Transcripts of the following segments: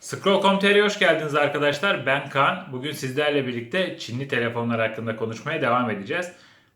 Scroll.com.tr'ye hoş geldiniz arkadaşlar. Ben Kaan. Bugün sizlerle birlikte Çinli telefonlar hakkında konuşmaya devam edeceğiz.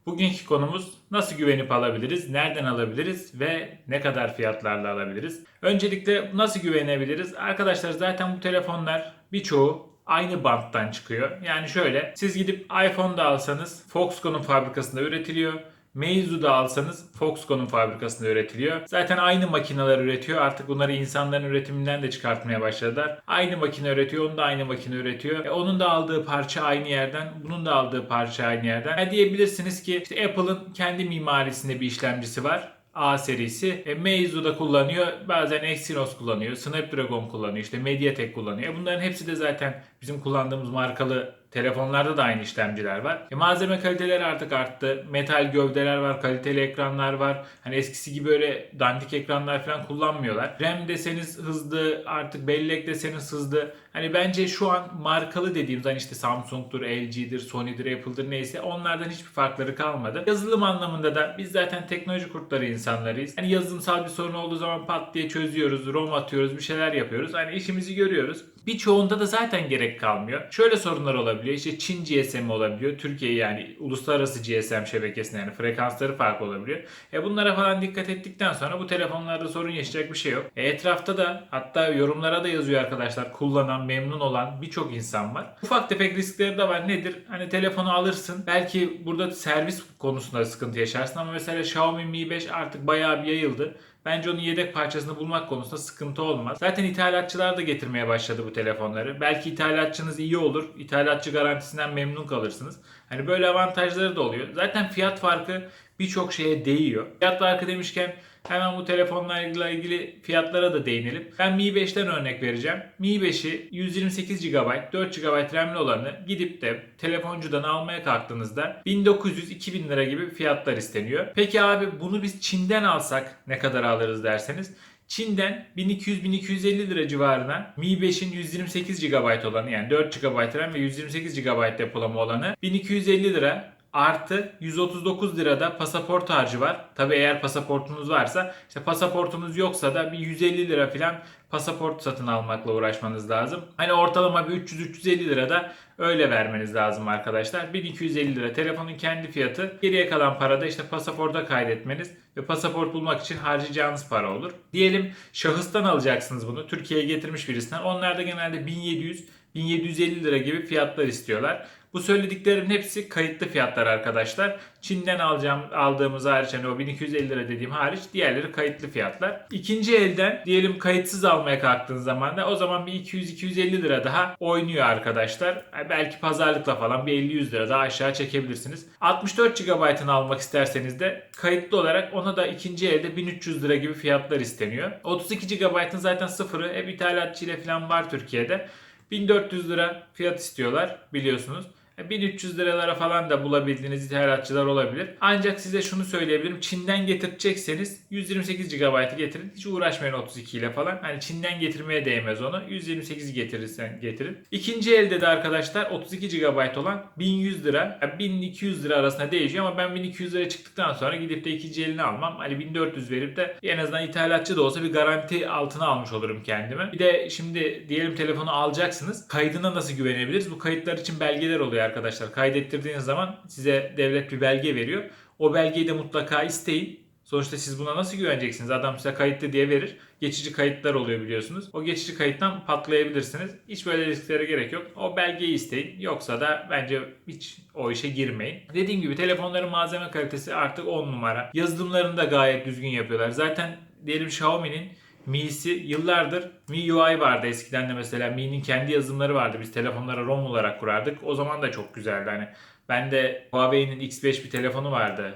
Bugünkü konumuz nasıl güvenip alabiliriz, nereden alabiliriz ve ne kadar fiyatlarla alabiliriz? Öncelikle nasıl güvenebiliriz? Arkadaşlar zaten bu telefonlar birçoğu aynı banttan çıkıyor. Yani şöyle siz gidip iPhone'da alsanız Foxconn'un fabrikasında üretiliyor. Meizu'da alsanız Foxconn'un fabrikasında üretiliyor. Zaten aynı makineler üretiyor. Artık bunları insanların üretiminden de çıkartmaya başladılar. Aynı makine üretiyor, onun da aynı makine üretiyor. E, onun da aldığı parça aynı yerden, bunun da aldığı parça aynı yerden. E, diyebilirsiniz ki işte Apple'ın kendi mimarisinde bir işlemcisi var. A serisi. E, Meizu'da kullanıyor. Bazen Exynos kullanıyor. Snapdragon kullanıyor. işte Mediatek kullanıyor. E, Bunların hepsi de zaten bizim kullandığımız markalı telefonlarda da aynı işlemciler var. E, malzeme kaliteleri artık arttı. Metal gövdeler var, kaliteli ekranlar var. Hani eskisi gibi öyle dandik ekranlar falan kullanmıyorlar. RAM deseniz hızlı, artık bellek deseniz hızlı. Hani bence şu an markalı dediğimiz hani işte Samsung'dur, LG'dir, Sony'dir, Apple'dır neyse onlardan hiçbir farkları kalmadı. Yazılım anlamında da biz zaten teknoloji kurtları insanlarıyız. Hani yazılımsal bir sorun olduğu zaman pat diye çözüyoruz, ROM atıyoruz, bir şeyler yapıyoruz. Hani işimizi görüyoruz. Birçoğunda da zaten gerek kalmıyor. Şöyle sorunlar olabiliyor. İşte Çin GSM olabiliyor. Türkiye yani uluslararası GSM şebekesinde yani frekansları farklı olabiliyor. E bunlara falan dikkat ettikten sonra bu telefonlarda sorun yaşayacak bir şey yok. E etrafta da hatta yorumlara da yazıyor arkadaşlar. Kullanan, memnun olan birçok insan var. Ufak tefek riskleri de var. Nedir? Hani telefonu alırsın. Belki burada servis konusunda sıkıntı yaşarsın ama mesela Xiaomi Mi 5 artık bayağı bir yayıldı. Bence onun yedek parçasını bulmak konusunda sıkıntı olmaz. Zaten ithalatçılar da getirmeye başladı bu telefonları. Belki ithalatçınız iyi olur. İthalatçı garantisinden memnun kalırsınız. Hani böyle avantajları da oluyor. Zaten fiyat farkı birçok şeye değiyor. Fiyat farkı demişken hemen bu telefonlarla ilgili fiyatlara da değinelim. Ben Mi 5'ten örnek vereceğim. Mi 5'i 128 GB, 4 GB RAM'li olanı gidip de telefoncudan almaya kalktığınızda 1900-2000 lira gibi fiyatlar isteniyor. Peki abi bunu biz Çin'den alsak ne kadar alırız derseniz Çin'den 1200-1250 lira civarına Mi 5'in 128 GB olanı yani 4 GB RAM ve 128 GB depolama olanı 1250 lira Artı 139 lirada pasaport harcı var. Tabi eğer pasaportunuz varsa işte pasaportunuz yoksa da bir 150 lira falan pasaport satın almakla uğraşmanız lazım. Hani ortalama bir 300-350 lirada öyle vermeniz lazım arkadaşlar. 1250 lira telefonun kendi fiyatı. Geriye kalan parada işte pasaporta kaydetmeniz ve pasaport bulmak için harcayacağınız para olur. Diyelim şahıstan alacaksınız bunu. Türkiye'ye getirmiş birisinden. Onlar da genelde 1700 1750 lira gibi fiyatlar istiyorlar. Bu söylediklerimin hepsi kayıtlı fiyatlar arkadaşlar. Çin'den alacağım aldığımız hariç hani o 1250 lira dediğim hariç diğerleri kayıtlı fiyatlar. İkinci elden diyelim kayıtsız almaya kalktığınız zaman da o zaman bir 200-250 lira daha oynuyor arkadaşlar. Belki pazarlıkla falan bir 50-100 lira daha aşağı çekebilirsiniz. 64 GB'ını almak isterseniz de kayıtlı olarak ona da ikinci elde 1300 lira gibi fiyatlar isteniyor. 32 GB'ın zaten sıfırı hep ithalatçı ile falan var Türkiye'de. 1400 lira fiyat istiyorlar biliyorsunuz. 1300 liralara falan da bulabildiğiniz ithalatçılar olabilir. Ancak size şunu söyleyebilirim. Çin'den getirecekseniz 128 GB'ı getirin. Hiç uğraşmayın 32 ile falan. Hani Çin'den getirmeye değmez onu. 128 getirirsen getirin. İkinci elde de arkadaşlar 32 GB olan 1100 lira, yani 1200 lira arasında değişiyor ama ben 1200 lira çıktıktan sonra gidip de ikinci elini almam. Hani 1400 verip de en azından ithalatçı da olsa bir garanti altına almış olurum kendime. Bir de şimdi diyelim telefonu alacaksınız. Kaydına nasıl güvenebiliriz? Bu kayıtlar için belgeler oluyor arkadaşlar. Kaydettirdiğiniz zaman size devlet bir belge veriyor. O belgeyi de mutlaka isteyin. Sonuçta siz buna nasıl güveneceksiniz? Adam size kayıtlı diye verir. Geçici kayıtlar oluyor biliyorsunuz. O geçici kayıttan patlayabilirsiniz. Hiç böyle risklere gerek yok. O belgeyi isteyin. Yoksa da bence hiç o işe girmeyin. Dediğim gibi telefonların malzeme kalitesi artık 10 numara. Yazılımlarını da gayet düzgün yapıyorlar. Zaten diyelim Xiaomi'nin Mi'si yıllardır MIUI vardı eskiden de mesela Mi'nin kendi yazılımları vardı. Biz telefonlara ROM olarak kurardık. O zaman da çok güzeldi. Hani ben de Huawei'nin X5 bir telefonu vardı.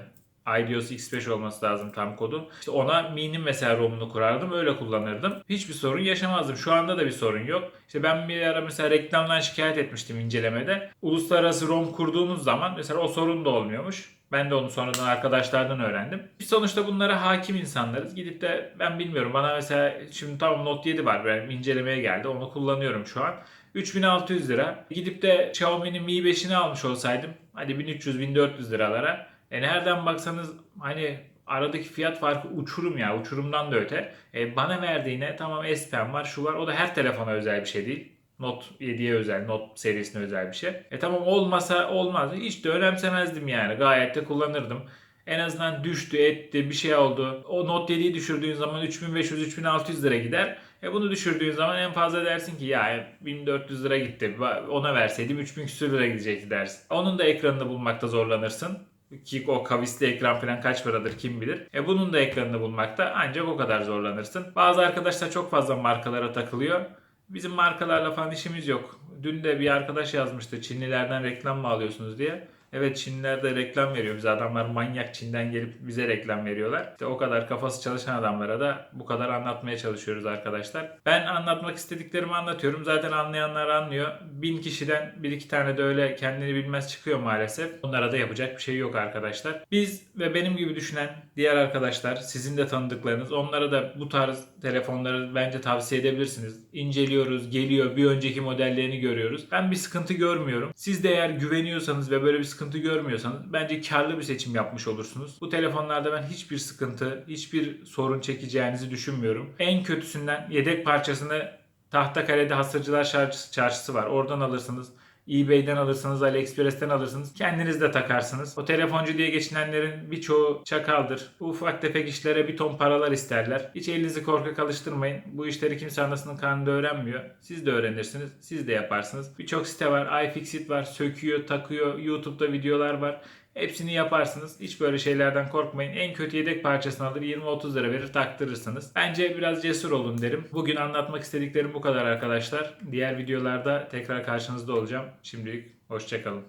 IDOS X5 olması lazım tam kodu. İşte ona Mi'nin mesela ROM'unu kurardım. Öyle kullanırdım. Hiçbir sorun yaşamazdım. Şu anda da bir sorun yok. İşte ben bir ara mesela reklamdan şikayet etmiştim incelemede. Uluslararası ROM kurduğunuz zaman mesela o sorun da olmuyormuş. Ben de onu sonradan arkadaşlardan öğrendim. Biz sonuçta bunlara hakim insanlarız. Gidip de ben bilmiyorum bana mesela şimdi tamam Note 7 var benim incelemeye geldi. Onu kullanıyorum şu an. 3600 lira. Gidip de Xiaomi'nin Mi 5'ini almış olsaydım hadi 1300-1400 liralara. E nereden baksanız hani aradaki fiyat farkı uçurum ya. Uçurumdan da öte. E, bana verdiğine tamam S Pen var şu var. O da her telefona özel bir şey değil. Note 7'ye özel, Note serisine özel bir şey. E tamam olmasa olmaz. Hiç de önemsemezdim yani. Gayet de kullanırdım. En azından düştü, etti, bir şey oldu. O Note 7'yi düşürdüğün zaman 3500-3600 lira gider. E bunu düşürdüğün zaman en fazla dersin ki ya 1400 lira gitti. Ona verseydim 3000 küsür lira gidecekti dersin. Onun da ekranını bulmakta zorlanırsın. Ki o kavisli ekran falan kaç paradır kim bilir. E bunun da ekranını bulmakta ancak o kadar zorlanırsın. Bazı arkadaşlar çok fazla markalara takılıyor. Bizim markalarla falan işimiz yok. Dün de bir arkadaş yazmıştı Çinlilerden reklam mı alıyorsunuz diye. Evet Çinliler de reklam veriyor bize. Adamlar manyak Çin'den gelip bize reklam veriyorlar. İşte o kadar kafası çalışan adamlara da bu kadar anlatmaya çalışıyoruz arkadaşlar. Ben anlatmak istediklerimi anlatıyorum. Zaten anlayanlar anlıyor. Bin kişiden bir iki tane de öyle kendini bilmez çıkıyor maalesef. Onlara da yapacak bir şey yok arkadaşlar. Biz ve benim gibi düşünen diğer arkadaşlar, sizin de tanıdıklarınız onlara da bu tarz telefonları bence tavsiye edebilirsiniz. İnceliyoruz, geliyor, bir önceki modellerini görüyoruz. Ben bir sıkıntı görmüyorum. Siz de eğer güveniyorsanız ve böyle bir sıkıntı görmüyorsanız bence karlı bir seçim yapmış olursunuz. Bu telefonlarda ben hiçbir sıkıntı, hiçbir sorun çekeceğinizi düşünmüyorum. En kötüsünden yedek parçasını Tahtakale'de Hasırcılar Çarşısı var. Oradan alırsınız. eBay'den alırsınız, AliExpress'ten alırsınız. Kendiniz de takarsınız. O telefoncu diye geçinenlerin birçoğu çakaldır. Bu ufak tefek işlere bir ton paralar isterler. Hiç elinizi korkak alıştırmayın. Bu işleri kimse anasının karnında öğrenmiyor. Siz de öğrenirsiniz. Siz de yaparsınız. Birçok site var. iFixit var. Söküyor, takıyor. YouTube'da videolar var. Hepsini yaparsınız. Hiç böyle şeylerden korkmayın. En kötü yedek parçasını alır 20-30 lira verir taktırırsınız. Bence biraz cesur olun derim. Bugün anlatmak istediklerim bu kadar arkadaşlar. Diğer videolarda tekrar karşınızda olacağım. Şimdilik hoşçakalın.